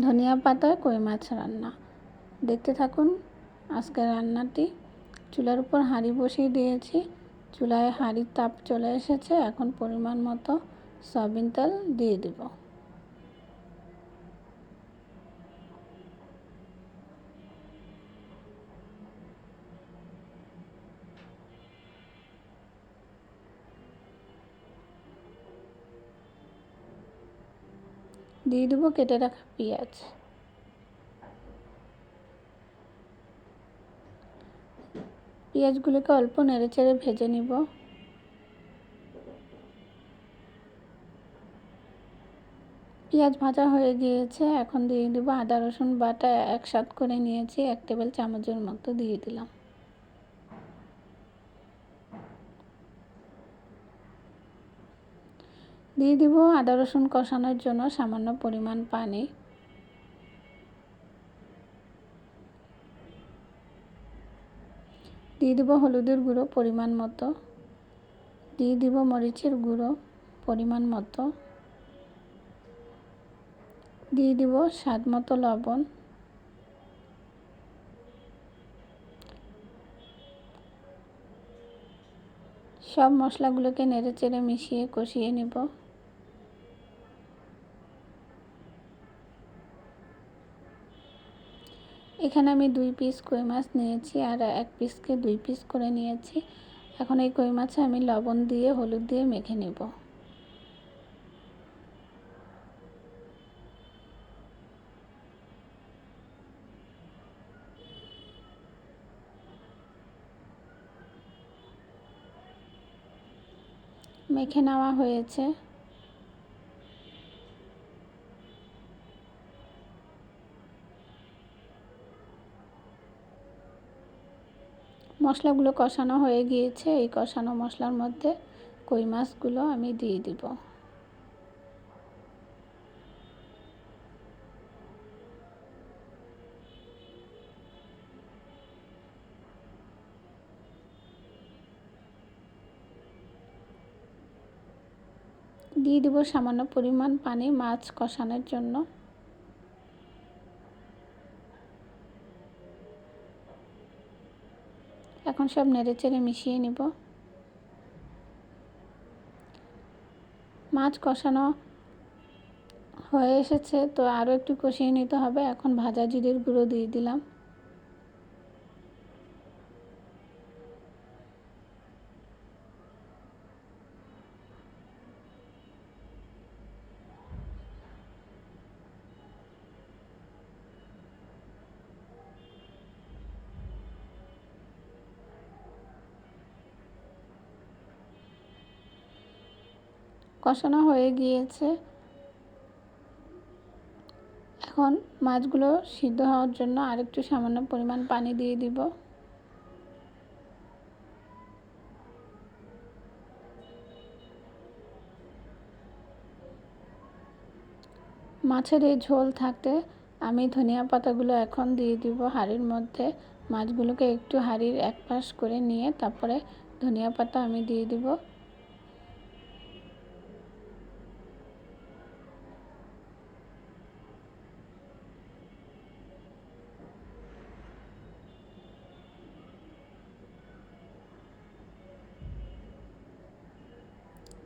ধনিয়া পাতায় কই মাছ রান্না। দেখতে থাকুন আজকের রান্নাটি। চুলার উপর হাঁড়ি বসিয়ে দিয়েছি। চুলায় হাঁড়ির তাপ চলে এসেছে, এখন পরিমাণ মতো সয়াবিন তেল দিয়ে দেব। দিয়ে দেবো, কেটে রাখা পেঁয়াজ। পেঁয়াজগুলোকে অল্প নেড়ে চেড়ে ভেজে নিব। পেঁয়াজ ভাজা হয়ে গিয়েছে, এখন দিয়ে দেবো আদা, রসুন বাটা একসাথ করে নিয়েছি, এক টেবিল চামচের মতো দিয়ে দিলাম। দিয়ে দিব আদা রসুন কষানোর জন্য সামান্য পরিমাণ পানি। দিয়ে দিব হলুদের গুঁড়ো পরিমাণ মতো। দিয়ে দিব মরিচের গুঁড়ো পরিমাণ মতো। দিয়ে দিব স্বাদ মতো লবণ। সব মশলাগুলোকে নেড়ে চেড়ে মিশিয়ে কষিয়ে নেব। এখানে আমি দুই পিস কই মাছ নিয়েছি আর এক পিসকে দুই পিস করে নিয়েছি। এখন এই কই মাছে আমি লবণ দিয়ে, হলুদ দিয়ে মেখে নেব। মেখে নেওয়া হয়েছে। মশলাগুলো কষানো হয়ে গিয়েছে। এই কষানো মশলার মধ্যে কই মাছগুলো আমি দিয়ে দিব। দিয়ে দিব সামান্য পরিমাণ পানি মাছ কষানোর জন্য। এখন সব নেড়ে চেড়ে মিশিয়ে নিব। মাছ কষানো হয়ে এসেছে, তো আরও একটু কষিয়ে নিতে হবে। এখন ভাজা জিরের গুঁড়ো দিয়ে দিলাম। কষানো হয়ে গিয়েছে। এখন মাছগুলো সিদ্ধ হওয়ার জন্য আরেকটু সামান্য পরিমাণ পানি দিয়ে দিব। মাছের এই ঝোল থাকতে আমি ধনিয়া পাতাগুলো এখন দিয়ে দিব হাঁড়ির মধ্যে। মাছগুলোকে একটু হাঁড়ির এক পাশ করে নিয়ে তারপরে ধনিয়া পাতা আমি দিয়ে দিব।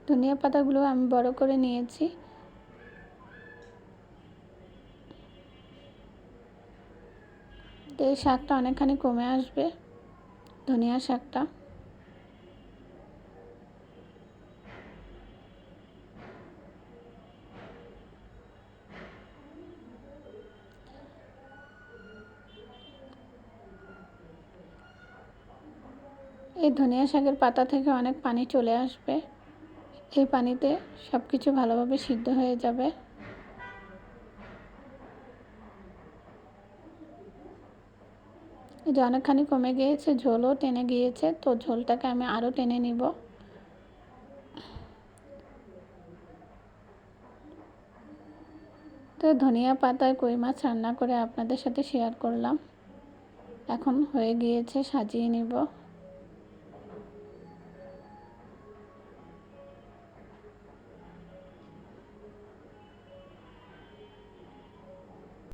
ধনিয়া পাতাগুলো আমি বড় করে নিয়েছি। এই শাকটা অনেকখানি কমে আসবে, ধনিয়া শাকটা। এই ধনিয়া শাকের পাতা থেকে অনেক পানি চলে আসবে। এই পানিতে সব কিছু ভালোভাবে সিদ্ধ হয়ে যাবে। এটা অনেকখানি কমে গিয়েছে, ঝোলও টেনে গিয়েছে, তো ঝোলটাকে আমি আরও টেনে নিব। তো ধনিয়া পাতায় কই মাছ রান্না করে আপনাদের সাথে শেয়ার করলাম। এখন হয়ে গিয়েছে সাজিয়ে নিব।